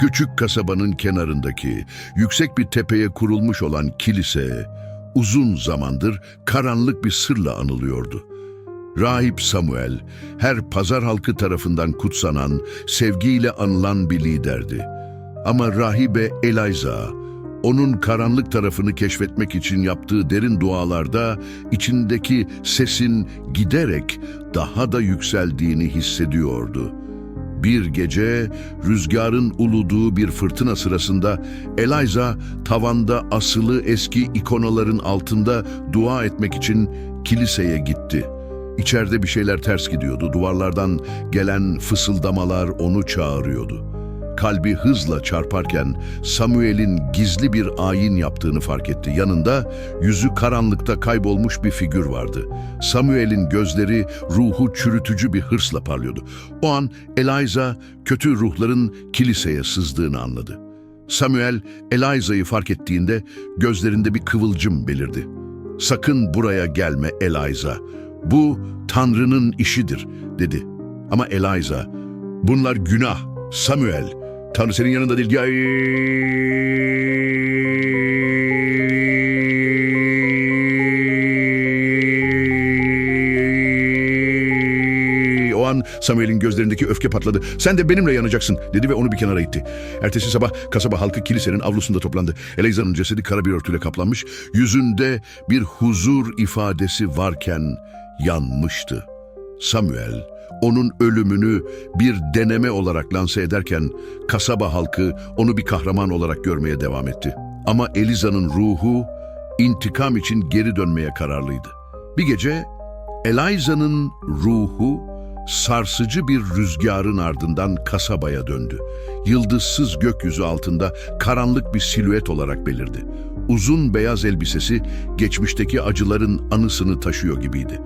Küçük kasabanın kenarındaki yüksek bir tepeye kurulmuş olan kilise uzun zamandır karanlık bir sırla anılıyordu. Rahip Samuel her pazar halkı tarafından kutsanan, sevgiyle anılan bir liderdi. Ama rahibe Eliza onun karanlık tarafını keşfetmek için yaptığı derin dualarda içindeki sesin giderek daha da yükseldiğini hissediyordu. Bir gece rüzgarın uluduğu bir fırtına sırasında Eliza tavanda asılı eski ikonaların altında dua etmek için kiliseye gitti. İçeride bir şeyler ters gidiyordu. Duvarlardan gelen fısıldamalar onu çağırıyordu. Kalbi hızla çarparken Samuel'in gizli bir ayin yaptığını fark etti. Yanında yüzü karanlıkta kaybolmuş bir figür vardı. Samuel'in gözleri ruhu çürütücü bir hırsla parlıyordu. O an Eliza kötü ruhların kiliseye sızdığını anladı. Samuel Eliza'yı fark ettiğinde gözlerinde bir kıvılcım belirdi. Sakın buraya gelme Eliza. Bu Tanrı'nın işidir dedi. Ama Eliza, bunlar günah. Samuel, Tanrı senin yanında değil. O an Samuel'in gözlerindeki öfke patladı. Sen de benimle yanacaksın dedi ve onu bir kenara itti. Ertesi sabah kasaba halkı kilisenin avlusunda toplandı. Eliza'nın cesedi kara bir örtüyle kaplanmış. Yüzünde bir huzur ifadesi varken yanmıştı. Samuel onun ölümünü bir deneme olarak lanse ederken kasaba halkı onu bir kahraman olarak görmeye devam etti. Ama Eliza'nın ruhu intikam için geri dönmeye kararlıydı. Bir gece Eliza'nın ruhu sarsıcı bir rüzgarın ardından kasabaya döndü. Yıldızsız gökyüzü altında karanlık bir silüet olarak belirdi. Uzun beyaz elbisesi geçmişteki acıların anısını taşıyor gibiydi.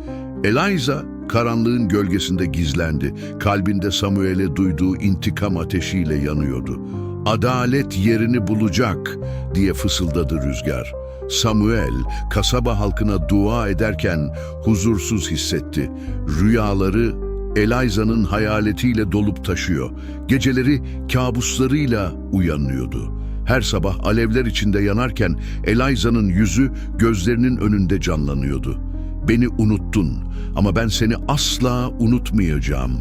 Eliza karanlığın gölgesinde gizlendi. Kalbinde Samuel'e duyduğu intikam ateşiyle yanıyordu. Adalet yerini bulacak diye fısıldadı rüzgar. Samuel kasaba halkına dua ederken huzursuz hissetti. Rüyaları Eliza'nın hayaletiyle dolup taşıyor. Geceleri kabuslarıyla uyanıyordu. Her sabah alevler içinde yanarken Eliza'nın yüzü gözlerinin önünde canlanıyordu. Beni unuttun ama ben seni asla unutmayacağım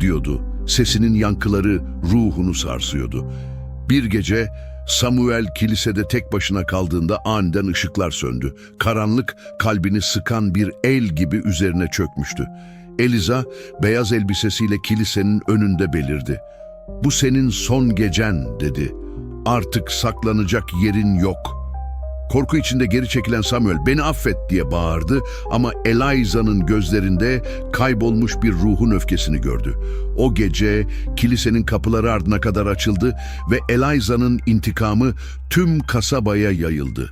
diyordu. Sesinin yankıları ruhunu sarsıyordu. Bir gece Samuel kilisede tek başına kaldığında aniden ışıklar söndü. Karanlık kalbini sıkan bir el gibi üzerine çökmüştü. Eliza beyaz elbisesiyle kilisenin önünde belirdi. Bu senin son gecen dedi. Artık saklanacak yerin yok.'' Korku içinde geri çekilen Samuel beni affet diye bağırdı ama Eliza'nın gözlerinde kaybolmuş bir ruhun öfkesini gördü. O gece kilisenin kapıları ardına kadar açıldı ve Eliza'nın intikamı tüm kasabaya yayıldı.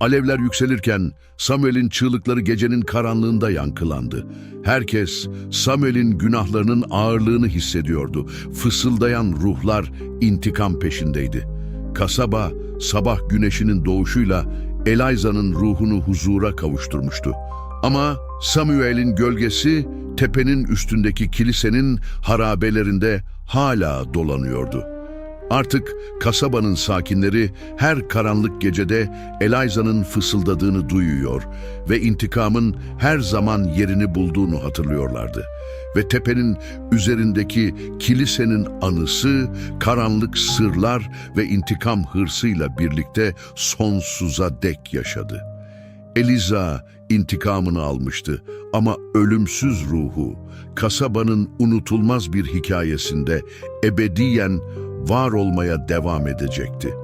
Alevler yükselirken Samuel'in çığlıkları gecenin karanlığında yankılandı. Herkes Samuel'in günahlarının ağırlığını hissediyordu. Fısıldayan ruhlar intikam peşindeydi. Kasaba sabah güneşinin doğuşuyla Eliza'nın ruhunu huzura kavuşturmuştu. Ama Samuel'in gölgesi tepenin üstündeki kilisenin harabelerinde hala dolanıyordu. Artık kasabanın sakinleri her karanlık gecede Eliza'nın fısıldadığını duyuyor ve intikamın her zaman yerini bulduğunu hatırlıyorlardı. Ve tepenin üzerindeki kilisenin anısı, karanlık sırlar ve intikam hırsıyla birlikte sonsuza dek yaşadı. Eliza intikamını almıştı ama ölümsüz ruhu kasabanın unutulmaz bir hikayesinde ebediyen var olmaya devam edecekti.